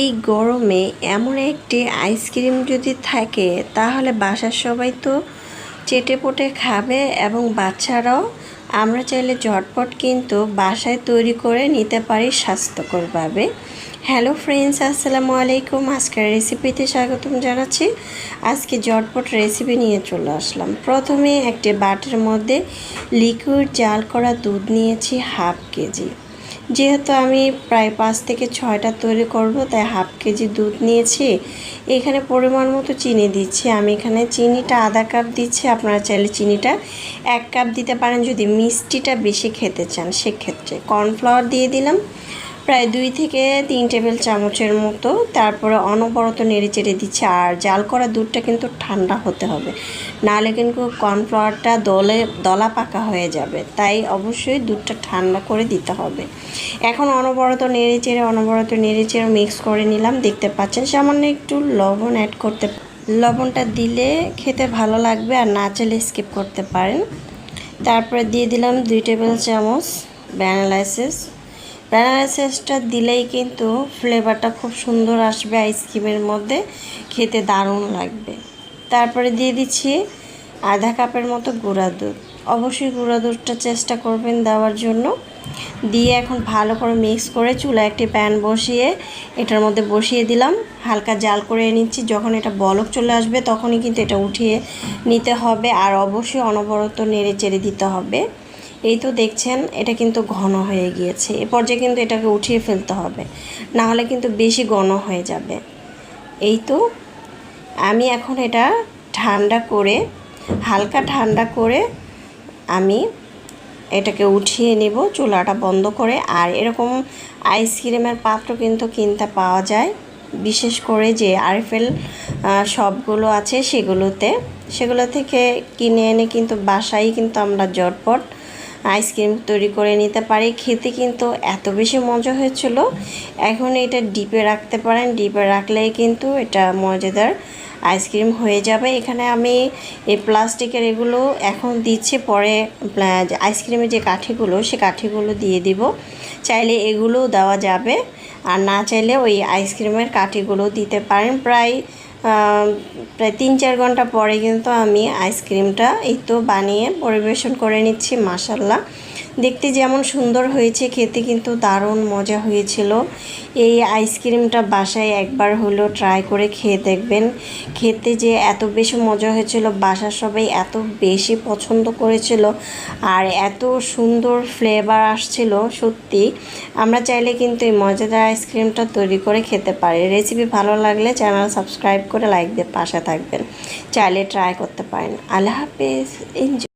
এই গরমে এমন একটি আইসক্রিম যদি থাকে, তাহলে বাসার সবাই তো চেটে পোটে খাবে এবং বাচ্চারাও। আমরা চাইলে ঝটপট কিন্তু বাসায় তৈরি করে নিতে পারি স্বাস্থ্যকরভাবে। হ্যালো ফ্রেন্ডস, আসসালামু আলাইকুম। আজকের রেসিপিতে স্বাগতম জানাচ্ছি। আজকে ঝটপট রেসিপি নিয়ে চলে আসলাম। প্রথমে একটি বাটির মধ্যে লিকুইড জাল করা দুধ নিয়েছি হাফ কেজি। যেহেতু আমি প্রায় পাঁচ থেকে ছয়টা তৈরি করব, তাই হাফ কেজি দুধ নিয়েছি। এখানে পরিমাণ মতো চিনি দিচ্ছি। আমি এখানে চিনিটা আধা কাপ দিচ্ছি। আপনারা চাইলে চিনিটা এক কাপ দিতে পারেন। যদি মিষ্টিটা বেশি খেতে চান, সেক্ষেত্রে কর্নফ্লাওয়ার দিয়ে দিলাম। প্রায় দুই থেকে তিন টেবিল চামচের মতো। তারপরে অনবরত নেড়ে চেড়ে দিচ্ছে। আর জাল করা দুধটা কিন্তু ঠান্ডা হতে হবে। নাহলে কিন্তু কর্নফ্লাওয়ারটা দলে, দলা পাকা হয়ে যাবে। তাই অবশ্যই দুধটা ঠান্ডা করে দিতে হবে। এখন অনবরত নেড়ে চেড়ে, অনবরত নেড়ে চেড়ে মিক্স করে নিলাম। দেখতে পাচ্ছেন, সামান্য একটু লবণ অ্যাড করতে লবণটা দিলে খেতে ভালো লাগবে। আর না চাইলে স্কিপ করতে পারেন। তারপরে দিয়ে দিলাম দুই টেবিল চামচ ভ্যানিলা ভ্যানিলা দিলেই কিন্তু ফ্লেভারটা খুব সুন্দর আসবে আইসক্রিমের মধ্যে। খেতে দারুণ লাগবে। তারপরে দিয়ে দিচ্ছি আধা কাপের মতো গুঁড়া দুধ। অবশ্যই গুঁড়া দুধটা চেষ্টা করবেন দেওয়ার জন্য। দিয়ে এখন ভালো করে মিক্স করে চুলা একটি প্যান বসিয়ে এটার মধ্যে বসিয়ে দিলাম। হালকা জাল করে নিচ্ছি। যখন এটা বলক চলে আসবে তখনই কিন্তু এটা উঠিয়ে নিতে হবে। আর অবশ্যই অনবরত নেড়ে চেড়ে দিতে হবে। এই তো দেখছেন, এটা কিন্তু ঘন হয়ে গিয়েছে। এ পর্যায়ে কিন্তু এটাকে উঠিয়ে ফেলতে হবে। না হলে কিন্তু বেশি ঘন হয়ে যাবে। এই তো আমি এখন এটা ঠান্ডা করে, হালকা ঠান্ডা করে আমি এটাকে উঠিয়ে নেব, চুলাটা বন্ধ করে। আর এরকম আইসক্রিমের পাত্র কিন্তু কিনতে পাওয়া যায়। বিশেষ করে যে আরফেল সবগুলো আছে সেগুলোতে। সেগুলো থেকে কিনে এনে কিন্তু বাসায় কিন্তু আমরা জটপট আইসক্রিম তৈরি করে নিতে পারি। খেতে কিন্তু এত বেশি মজা হয়েছিল। এখন এটা ডিপে রাখতে পারেন। ডিপে রাখলেই কিন্তু এটা মজাদার আইসক্রিম হয়ে যাবে। এখানে আমি এই প্লাস্টিকের এগুলো এখন দিচ্ছি। পরে আইসক্রিমের যে কাঠিগুলো, সে কাঠিগুলো দিয়ে দিব। চাইলে এগুলোও দেওয়া যাবে। আর না চাইলে ওই আইসক্রিমের কাঠিগুলো দিতে পারেন। প্রায় প্রায় তিন চার ঘণ্টা পরে কিন্তু আমি আইসক্রিমটা এই তো বানিয়ে পরিবেশন করে নিচ্ছি মাসাল্লাহ দেখতে যেমন সুন্দর হয়েছে, খেতে কিন্তু দারুণ মজা হয়েছিল। এই আইসক্রিমটা বাসায় একবার হলেও ট্রাই করে খেয়ে দেখবেন। খেতে যে এত বেশি মজা হয়েছিল, বাসার সবাই এত বেশি পছন্দ করেছিল আর এত সুন্দর ফ্লেভার আসছিল, সত্যি। আমরা চাইলে কিন্তু এই মজাদার আইসক্রিমটা তৈরি করে খেতে পারি। রেসিপি ভালো লাগলে চ্যানেল সাবস্ক্রাইব করে লাইক দিয়ে পাশে থাকবেন। চাইলে ট্রাই করতে পারেন। আল্লাহ হাফেজ এনজয়